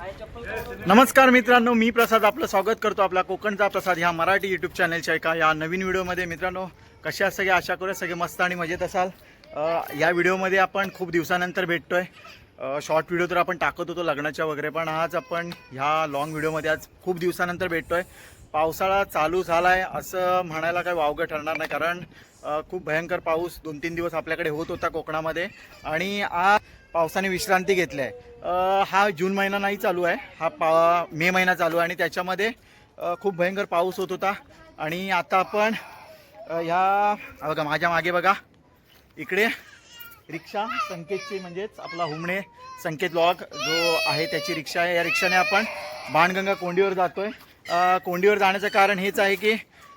नमस्कार मित्रांनो मी प्रसाद आपलं स्वागत करतो आपला कोकणचा प्रसाद ह्या मराठी यूट्यूब चॅनलच्या एका या नवीन व्हिडिओमध्ये. मित्रांनो कशा सगळे? आशा करूया सगळे मस्त आणि मजेत असाल. या व्हिडिओमध्ये आपण खूप दिवसानंतर भेटतोय. शॉर्ट व्हिडिओ तर आपण टाकत होतो लग्नाच्या वगैरे पण आज आपण ह्या लॉंग व्हिडिओमध्ये आज खूप दिवसानंतर भेटतोय. पावसाळा चालू झाला आहे असं म्हणायला काही वावगं ठरणार नाही कारण खूप भयंकर पाऊस दोन तीन दिवस आपल्याकडे होत होता कोकणामध्ये. आणि आज पावसाने विश्रांती घेतली आहे. हा जून महिना नाही चालू आहे. हा पा मे महिना चालू आहे आणि त्याच्यामध्ये खूप भयंकर पाऊस होत होता. आणि आता आपण ह्या बघा माझ्या मागे बघा. इकडे रिक्षा संकेतची म्हणजेच आपला हुमणे संकेत लॉग जो आहे त्याची रिक्षा आहे. या रिक्षाने आपण बाणगंगा कोंडीवर जातोय. आहे कोंडीवर जाण्याचं कारण हेच आहे की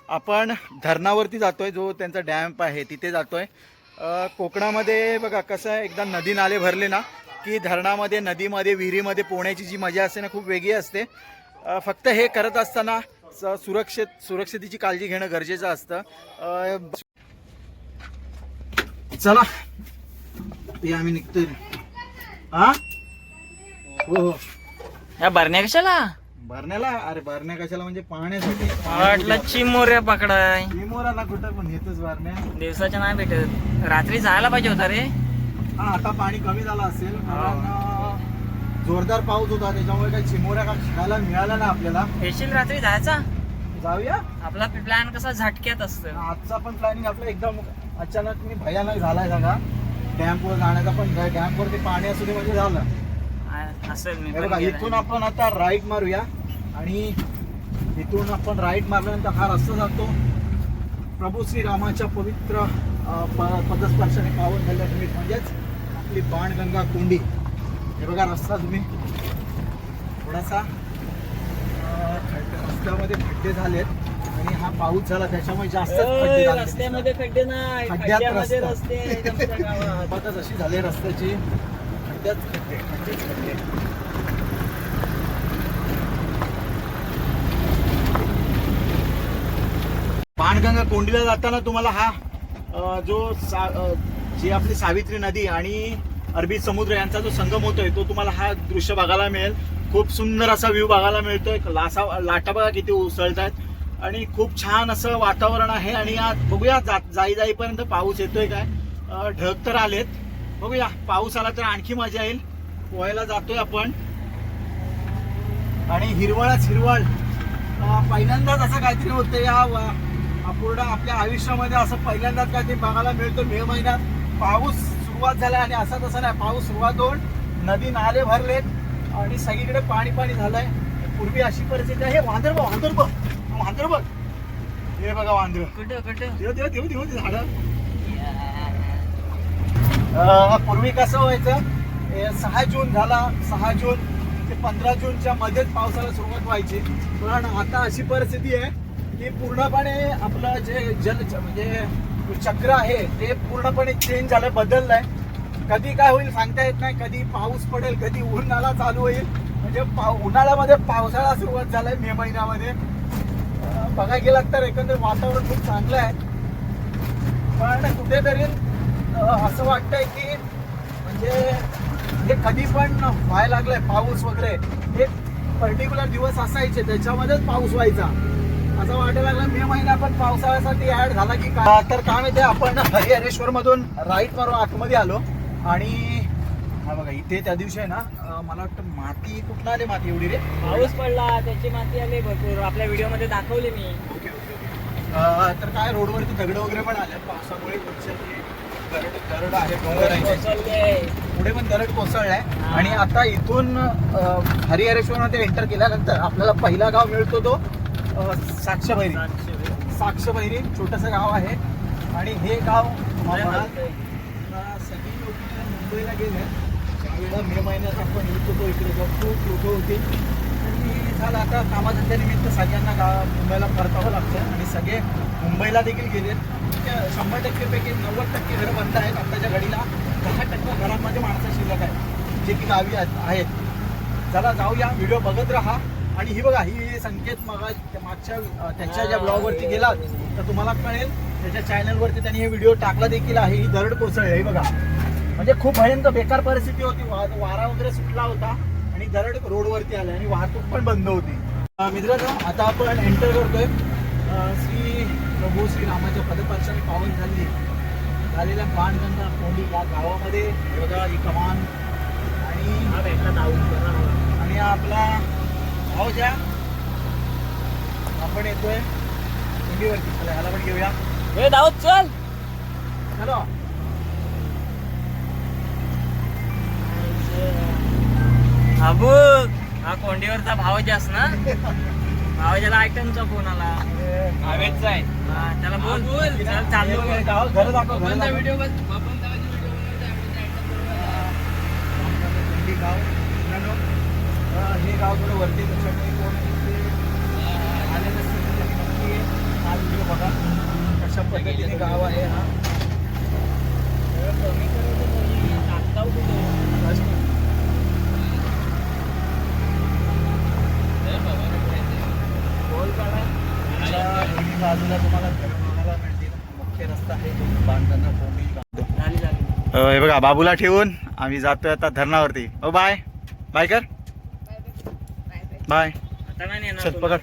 आपण धरणावरती जातोय जो त्यांचा डॅम्प आहे तिथे जातोय. आहे कोकणामध्ये बघा कसं आहे एकदा नदी नाले भरले ना की धरणामध्ये नदीमध्ये विहिरीमध्ये पोहण्याची जी मजा असते ना खूप वेगळी असते. फक्त हे करत असताना स- सुरक्षित सुरक्षितेची काळजी घेणं गरजेचं असतं. चला. ते आम्ही निघतोय. हा हो हो. या भरण्या कशाला? भरण्याला? अरे भरण्या कशाला? म्हणजे पाहण्यासाठी. वाटलं चिमोऱ्या पकडाय. मोराला कुठं पण येतच भरण्या. दिवसाच्या नाही भेटत. रात्री जायला पाहिजे होता रे. हा आता पाणी कमी झालं असेल. कारण जोरदार पाऊस होता. त्याच्यामुळे काही चिमोऱ्या का खायला मिळाल्या ना आपल्याला. येशील रात्री जायचा? जाऊया. आपला प्लॅन कसा झटक्यात असत. आजचा पण प्लॅनिंग आपला एकदम अचानक मी भयानक झालाय सगळा. डॅम्पवर जाण्याचा पण डॅम्पवरती पाणी असू दे म्हणजे झालं. असेल मी हे पण बघा. इथून आपण आता राईट मारूया आणि इथून आपण राईट मारल्यानंतर हा रस्ता जातो प्रभू श्रीरामाच्या पवित्र अ, प- पदस्पर्शाने पावन झाल्या निमित्त म्हणजेच आपली बाणगंगा कोंडी हे बघा रस्ता तुम्ही थोडासा अ, खड्डे- रस्त्यामध्ये खड्डे झालेत आणि हा पाऊस झाला त्याच्यामुळे जास्त खड्डे झाले रस्त्यामध्ये खड्डे नाही खड्ड्यात खड्ड्यामध्ये रस्ता. रस्ते आमच्या गावात. पद्धत अशी झाली रस्त्याची सध्याच खड्डे खड्डेच खड्डे पाणगंगा कोंडीला जाताना तुम्हाला हा जो सा जी आपली सावित्री नदी आणि अरबी समुद्र यांचा जो संगम होतोय तो तुम्हाला हा दृश्य बघायला मिळेल. खूप सुंदर असा व्ह्यू बघायला मिळतोय. लासा लाटा बघा किती उसळत आहेत आणि खूप छान असं वातावरण आहे आणि आज बघूया जा जाई जाईपर्यंत पाऊस येतोय काय. ढग तर आलेत. बघूया पाऊस आला तर आणखी मजा येईल. पोहायला जातोय आपण. आणि हिरवळच हिरवळ पहिल्यांदाच असं काहीतरी होतं या पूर्ण आपल्या आयुष्यामध्ये असं पहिल्यांदाच काहीतरी बघायला मिळतं मे महिन्यात. पाऊस सुरुवात झाला आणि असा तसा नाही पाऊस सुरुवात होऊन नदी नाले भरलेत आणि सगळीकडे पाणी पाणी झालंय. पूर्वी अशी परिस्थिती आहे. वांदर बघ वांदर बघ वांदर बघ. हे बघा वांदर. देव देव देव देव झाड. पूर्वी कसं व्हायचं? सहा जून झाला सहा जून ते पंधरा जूनच्या मध्येच पावसाला सुरुवात व्हायची. पण आता अशी परिस्थिती आहे की पूर्णपणे आपलं जे जल म्हणजे चक्र आहे ते पूर्णपणे चेंज झालं बदललंय. कधी काय होईल सांगता येत नाही. कधी पाऊस पडेल कधी उन्हाळा चालू होईल. म्हणजे पाव उन्हाळ्यामध्ये पावसाळा सुरुवात झालाय मे महिन्यामध्ये. बघायला गेलात तर एकंदर वातावरण खूप चांगलं आहे. पण कुठेतरी असं वाटतंय की म्हणजे हे कधी पण व्हायला लागलंय पाऊस वगैरे. एक पर्टिक्युलर दिवस असायचे त्याच्यामध्येच पाऊस व्हायचा. असं वाटायला लागलं मे महिना पण पावसाळ्यासाठी ऍड झाला की काय? तर काय माहिती आपण हरिहरेश्वर मधून राईट मारून आतमध्ये आलो. आणि हा बघा इथे त्या दिवशी आहे ना मला वाटतं माती कुठला आली माती एवढी रे? पाऊस पडला त्याची माती आली भरपूर. आपल्या व्हिडिओमध्ये दाखवली मी. ओके ओके तर काय रोडवरती दगड वगैरे पण आले. पावसामुळे दरड दरड आहे डोंगर आहे. कोसळले. पुढे पण दरड कोसळलाय. आणि आता इथून हरिहरेश्वर मध्ये एंटर केल्यानंतर आपल्याला पहिला गाव मिळतो तो साक्षभैरी. साक्षभैरी. छोटस गाव आहे. आणि हे गाव सगळी लोक मुंबईला गेले. त्यावेळेला मे महिन्यात आपण येत होतो इकडे. खूप लोक होती. आणि झालं आता कामाधंद्या निमित्त सगळ्यांना गाव मुंबईला परतावं लागतं आणि सगळे मुंबईला देखील गेले. शंभर टक्केपैकी नव्वद टक्के घरं बंद आहेत. आत्ताच्या घडीला दहा टक्के घरांमध्ये माणसं शिल्लक आहे जे की गावी आहेत चला जाऊया व्हिडिओ बघत राहा. आणि ही बघा ही संकेत मग मागच्या त्याच्या त्यांच्या ज्या ब्लॉगवरती गेलात तर तुम्हाला कळेल त्याच्या चॅनलवरती त्यांनी हे व्हिडिओ टाकला देखील आहे. ही दरड कोसळली आहे बघा. म्हणजे खूप भयंकर बेकार परिस्थिती होती. वा- वारा वगैरे सुटला होता आणि दरड रोडवरती आले आणि वाहतूक पण बंद होती. मित्रांनो आता आपण एंटर करतोय. श्री प्रभू श्री रामाच्या पदपार्शाने पावन झाली. झालेल्या बाणगंगा कोंडी या गावामध्ये बघा ही कमान आणि हा आणि आपला भाऊ ज्या आपण येतोय कोंडीवरती चला ह्याला पण घेऊया. हे दाऊद चल! चलो. हा बघ हा कोंडीवरचा भावजास ना भावजाला आयटमचा फोन आला हवेचा आहे. हा, त्याला बोल. बोल. चल घर दाखव. व्हिडिओ गाव हे गाव थोडं वरती त्याच्यामुळे कोण आले नक्की हा व्हिडिओ बघा. कशा पद्धतीने गाव आहे हा. कमी करायचं टाकताव कुठे बोल काढा त्याच्या दोन्ही बाजूला तुम्हाला घरं बघायला मिळतील मुख्य रस्ता आहे तो बांधताना कोंडी गाव झाली झाली अ, हे बघा बाबूला ठेवून आम्ही जातोय आता धरणावरती. ओ बाय. बाय कर. बाय. चल. पकड.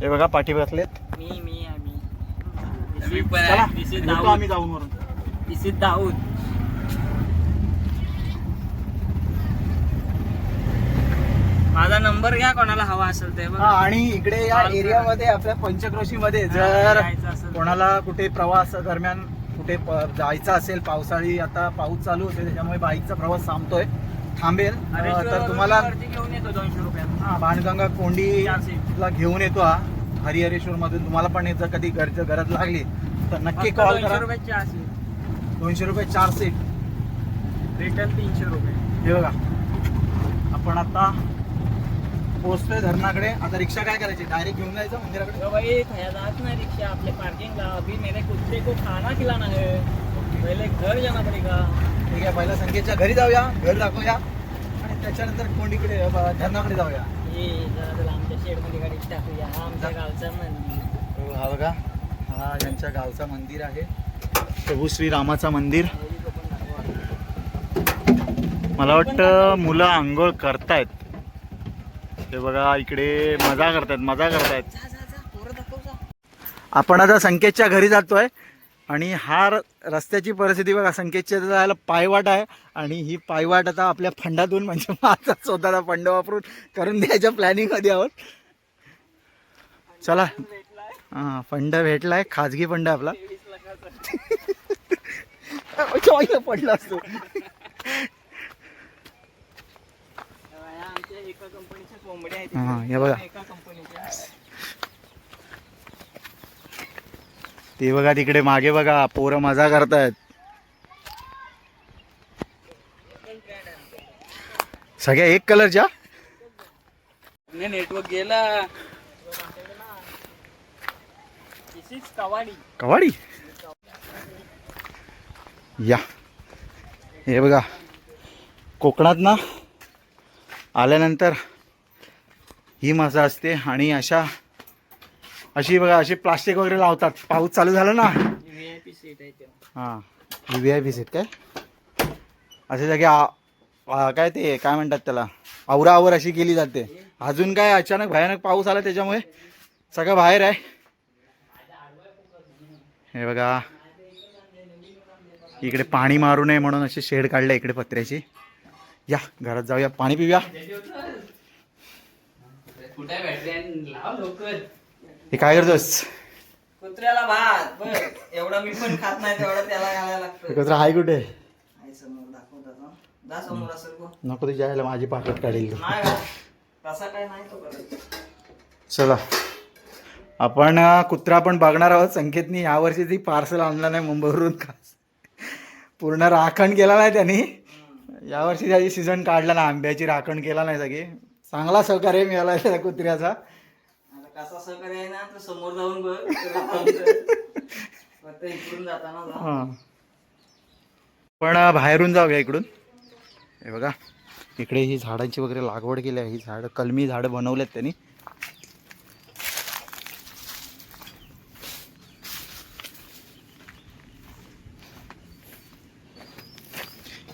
हे बघा पाठी बसलेत. मी मी आम्ही. जाऊन वरून. दाऊद. माझा नंबर घ्या कोणाला हवा असेल ते हा आणि इकडे या. एरियामध्ये आपल्या पंचक्रोशी मध्ये हा, जर असेल. कोणाला कुठे प्रवास दरम्यान कुठे प- जायचं असेल पावसाळी आता पाऊस चालू होते त्याच्यामुळे बाईकचा प्रवास थांबतोय थांबेल. अ, तर तुम्हाला वरती घेऊन येतो दोनशे रुपयात. हा बाणगंगा कोंडी चारशे. ला घेऊन येतो हा हरिहरेश्वर मधून तुम्हाला पण जर कधी गरज गरज लागली तर नक्की फक्त कॉल दोनशे करा. रुपयाची असेल दोनशे रुपये चार सीट रिटर्न तीनशे रुपये. हे बघा. आपण आता पोहोचतोय धरणाकडे. आता रिक्षा काय करायची? डायरेक्ट घेऊन जायचं मंदिराकडे? भाई जात नाही रिक्शा आपले पार्किंग ला. अभी मेरे कुत्ते को खाना खिलाना है. पहले घर जाना पड़ेगा. ठीक आहे पहिला संकेतच्या घरी जाऊया. घर दाखवूया. आणि त्याच्यानंतर कोंडीकडे अ, धरणाकडे जाऊया. जरा त्याला आमच्या शेडमध्ये गाडी टाकूया. हा आमच्या गावचा मंदिर. हो, हा बघा. हा यांच्या गावचा मंदिर आहे. प्रभू श्रीरामाचा मंदिर. मला वाटतं मुलं आंघोळ करतायत. हे बघा इकडे मजा करतायत मजा करतायत. आपण आता संकेतच्या घरी जातोय आणि हा रस्त्याची परिस्थिती बघा संकेतच्या जायला पायवाट आहे आणि ही पायवाट आता आपल्या फंडातून म्हणजे माझा स्वतःचा फंड वापरून करून द्यायच्या प्लॅनिंगमध्ये आहोत. चला. हा फंड भेटलाय खाजगी फंड आहे आपला. पडला असतो. एका कंपनीच्या कोंबड्या आहेत हा, हे बघा. एका कंपनीच्या ते बघा तिकडे मागे बघा पोरं मजा करतायत. सगळ्या एक कलरच्या? नेटवर्क गेला. कवाडी. कवाडी? या. हे बघा. कोकणात ना आल्यानंतर ही मजा असते आणि अशा अशी बघा अशी प्लास्टिक वगैरे लावतात. पाऊस चालू झाला ना? हां. ही व्ही आय पी सीट काय? असे जागे काय ते काय म्हणतात त्याला? आवराआवर अशी केली जाते. अजून काय अचानक भयानक पाऊस आला त्याच्यामुळे? सगळं बाहेर आहे. हे बघा. इकडे पाणी मारू नये म्हणून अशी शेड काढले इकडे पत्र्याची. या घरात जाऊया पाणी पिऊया. हे काय करतोस? कुत्र्याला भात एवढा मी पण खात नाही तेवढा त्याला घालायला लागतं. एकत्र आहे कुठे? समोर हं. समोर असेल नको तुझ्या यायला माझी पाकिट काढील तू. नाही बा. तसा काय नाही तो करत. चला. आपण कुत्रा पण बघणार आहोत. संकेतनी यावर्षी ती पार्सल आणला नाही मुंबईवरून खास. पूर्ण राखण केला नाही त्यांनी. यावर्षी त्याची सीझन काढला ना आंब्याची राखण केला नाही सगळी. चांगला सहकार्य मिळाला त्या कुत्र्याचा. आता कसा सहकार्य आहे ना तर समोर जाऊन बघ. फक्त इकडून जाताना जा. हां. पण बाहेरून जाऊया इकडून. हे बघा. इकडे ही झाडांची वगैरे लागवड केली आहे. ही झाडं कलमी झाडं बनवलेत त्यांनी.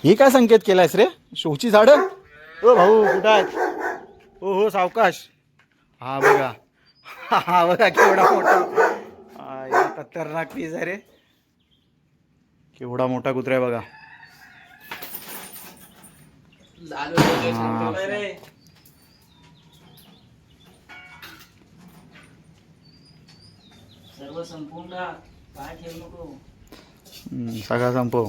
ही काय संकेत केलायस रे? शोची झाडं? ओ भाऊ कुठं आहेत? हो हो सावकाश. हा बघा. हा बघा केवढा मोठा. खतरनाक पीस आहे रे. केवढा मोठा कुत्रा आहे बघा. सर्व टाक काय ठेवू नको हम्म, सगळा संपव.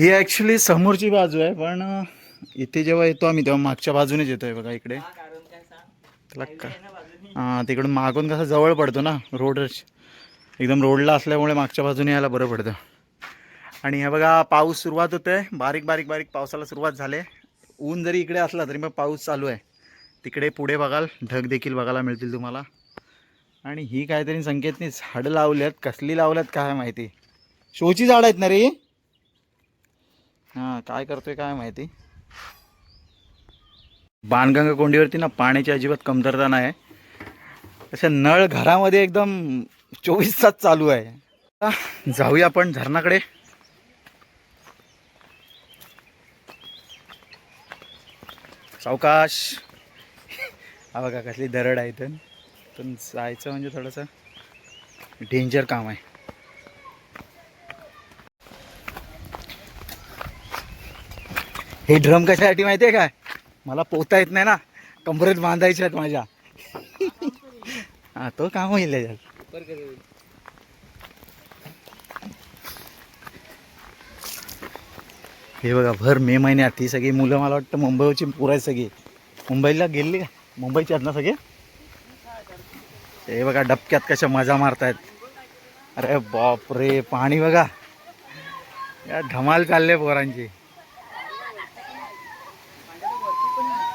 ही ऍक्च्युली समोरची बाजू आहे पण इथे जेव्हा येतो आम्ही तेव्हा मागच्या बाजूनेच येतोय बघा इकडे. हा त्याला का हां तिकडून मागून कसं जवळ पडतो ना रोड एकदम रोडला असल्यामुळे मागच्या बाजूने यायला बरं पडतं. आणि हे बघा पाऊस सुरुवात होते बारीक बारीक बारीक पावसाला सुरुवात झाले. ऊन जरी इकडे असला तरी मग पाऊस चालू आहे. तिकडे पुढे बघाल ढग देखील बघायला मिळतील तुम्हाला. आणि ही काहीतरी संकेतनी झाडं लावल्यात कसली लावल्यात काय माहिती. शोची झाडं आहेत ना रे? काय करतोय काय माहिती? बाणगंगा कोंडीवरती ना पाण्याची अजिबात कमतरता नाही असे नळ घरामध्ये एकदम चोवीस तास चालू आहे. जाऊया आपण धरणाकडे. सावकाश. हा बघा कसली दरड आहे इथं. पण जायचं म्हणजे थोडंसं डेंजर काम आहे. हे ड्रम कशासाठी माहिती आहे काय? मला पोहता येत नाही ना. कंबरेत बांधायच्या आहेत माझ्या. हा तो काम होईल याच्यात. हे बघा भर मे महिन्यात ही सगळी मुलं मला वाटतं मुंबईची पुराय सगळी. मुंबईला गेली का? मुंबईची आहेत ना सगळे? हे बघा डबक्यात कशा मजा मारतायत. अरे बाप रे पाणी बघा. या धमाल चालले पोरांची.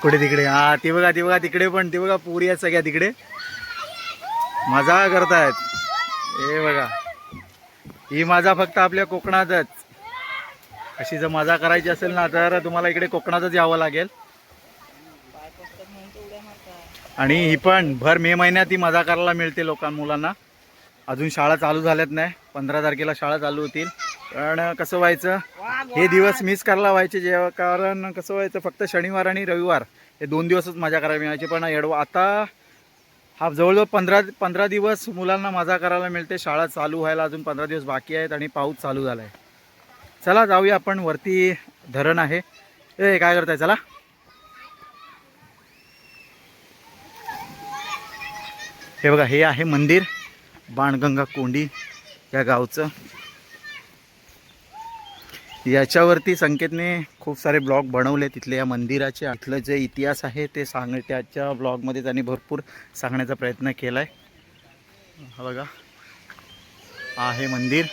कुठे तिकडे. हा ती बघा ती बघा तिकडे पण ती बघा पुरी आहेत सगळ्या तिकडे. मजा करतायत. हे बघा. ही मजा फक्त आपल्या कोकणातच. अशी जर मजा करायची असेल ना तर तुम्हाला इकडे कोकणातच यावं लागेल. आणि ही पण भर मे महिन्यात ही मजा करायला मिळते लोकां मुलांना. अजून शाळा चालू झाल्यात नाही. पंधरा तारखेला शाळा चालू होतील. पण कसं व्हायचं? हे दिवस मिस करायला व्हायचे जेव्हा कारण कसं व्हायचं फक्त शनिवार आणि रविवार हे दोन दिवसच मजा करायला मिळायची. पण एडवा आता हा जवळजवळ पंधरा पंधरा दिवस मुलांना मजा करायला मिळते. शाळा चालू व्हायला अजून पंधरा दिवस बाकी आहेत आणि पाऊस चालू झाला आहे चला जाऊया आपण. वरती धरण आहे. ए काय करताय? चला. हे बघा हे आहे मंदिर. बाणगंगा कोंडी या गावचं. याच्यावरती संकेतने खूप सारे ब्लॉग बनवले तिथले या मंदिराचे. इथलं जे इतिहास आहे ते सांग त्याच्या ब्लॉगमध्ये त्यांनी भरपूर सांगण्याचा प्रयत्न केला आहे हा बघा. आहे मंदिर.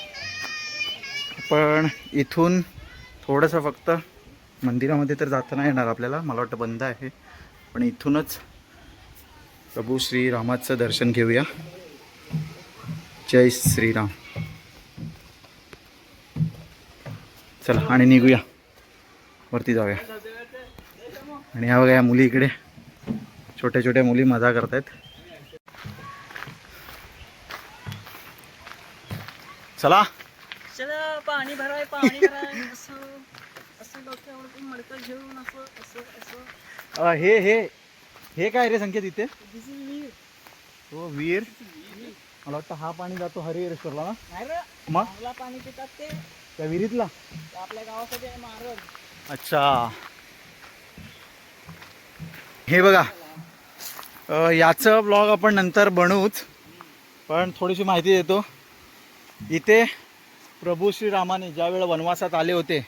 पण इथून थोडंसं फक्त मंदिरामध्ये तर जाता नाही येणार आपल्याला. मला वाटतं बंद आहे. पण इथूनच प्रभू श्रीरामाचं दर्शन घेऊया. जय श्रीराम चला आणि निघूया. वरती जाऊया. आणि ह्या बघा या मुली इकडे. छोट्या छोट्या मुली मजा करतायत. चला. चला पाणी भराय पाणी भराय. असं असं डोक्यावरती मडकं घेऊन असं असं असं. अ, हे हे हे काय रे संकेत इथे. हो वीर. मला वाटतं हा पाणी जातो हरिहरेश्वरला ना? मग? पाणी पितात ते. त्या विहिरीतला. आपल्या गावासाठी आहे अच्छा. हे बघा. याचं ब्लॉग आपण नंतर बनवूच. पण थोडीशी माहिती देतो. इथे प्रभू श्रीरामाने ज्या वेळेला वनवासात आले होते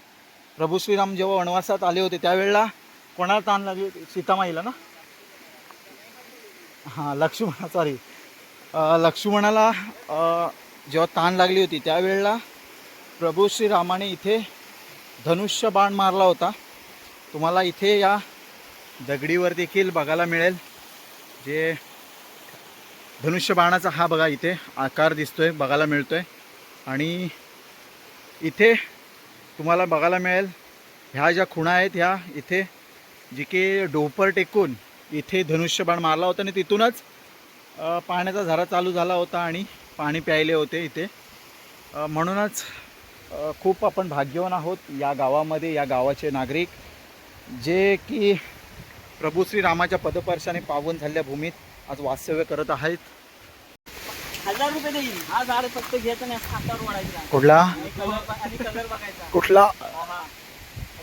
प्रभू श्रीराम जेव्हा वनवासात आले होते त्यावेळेला कोणाला ताण लागली? होती सीतामाईला ना? हां लक्ष्मण सॉरी लक्ष्मणाला जेव्हा ताण लागली होती त्यावेळेला प्रभू श्रीरामाने इथे धनुष्य बाण मारला होता. तुम्हाला इथे या दगडीवर देखील बघायला मिळेल जे धनुष्य बाणाचा हा बघा इथे आकार दिसतोय बघायला मिळतोय. आणि इथे तुम्हाला बघायला मिळेल ह्या ज्या खुणा आहेत ह्या इथे जी की डोपर टेकून इथे धनुष्यबाण मारला होता आणि तिथूनच पाण्याचा झरा चालू झाला होता आणि पाणी प्यायले होते इथे. म्हणूनच खूप आपण भाग्यवान आहोत या गावामध्ये या गावाचे नागरिक. जे की प्रभू श्रीरामाच्या पदपर्शाने पावन झालेल्या भूमीत आज वास्तव्य करत आहेत. हजार रुपये देईल हा झाड फक्त घ्यायचं नाही हातावर ओढायचा कुठला? आणि कलर आणि कलर बघायचा. कुठला? हा, हा.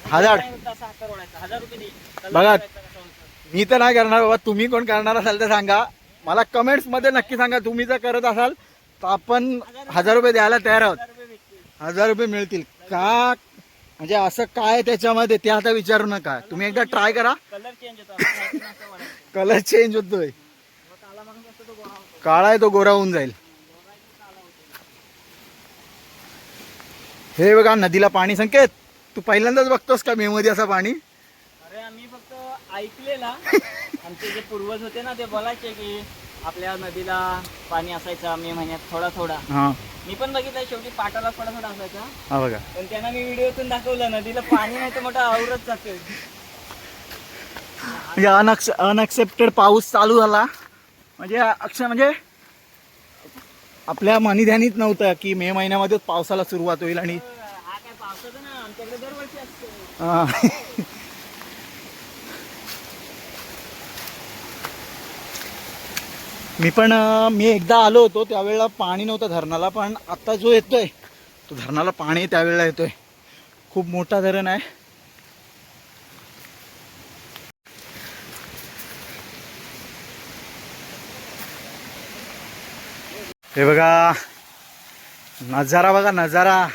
हा झाड? काय होतं असं हातावर ओढायचा हजार रुपये देईल Color बघा. बघायचा कसा होतो. मी तर नाही करणार बाबा. तुम्ही कोण करणार असाल तर सांगा. मला कमेंट्समध्ये नक्की सांगा. तुम्ही जर करत असाल तर आपण हजार रुपये द्यायला तयार आहोत. हजार रुपये मिळतील. का? म्हणजे असं काय त्याच्यामध्ये? ते आता विचारू नका. तुम्ही एकदा ट्राय करा. कलर चेंज होतो. कलर चेंज होतोय. काळा आहे तो गोरा होऊन जाईल. हे बघा नदीला पाणी संकेत. तू पहिल्यांदाच बघतोस का मे मध्ये असं पाणी? अरे आम्ही फक्त ऐकलेला. आमचे जे पूर्वज होते ना ते बोलायचे की आपल्या नदीला पाणी असायचं मे महिन्यात थोडा थोडा. हा. मी पण बघितलं शेवटी पाटाला थोडा थोडा असायचा हा बघा पण त्यांना मी व्हिडिओतून दाखवलं नदीला पाणी नाही तर मोठा आवरत जाते म्हणजे अनक्स अनएक्सेप्टेड पाऊस चालू झाला म्हणजे अक्षर म्हणजे आपल्या मनीध्यानीच नव्हतं की मे महिन्यामध्येच पावसाला सुरुवात होईल आणि हा काय पावसाचं ना आमच्याकडे दरवर्षी असतो हा. मी पण मी एकदा आलो होतो त्यावेळेला पाणी नव्हतं धरणाला पण आत्ता जो येतोय तो धरणाला पाणी त्यावेळेला येतोय. खूप मोठा धरण आहे. हे बघा नजारा बघा नजारा.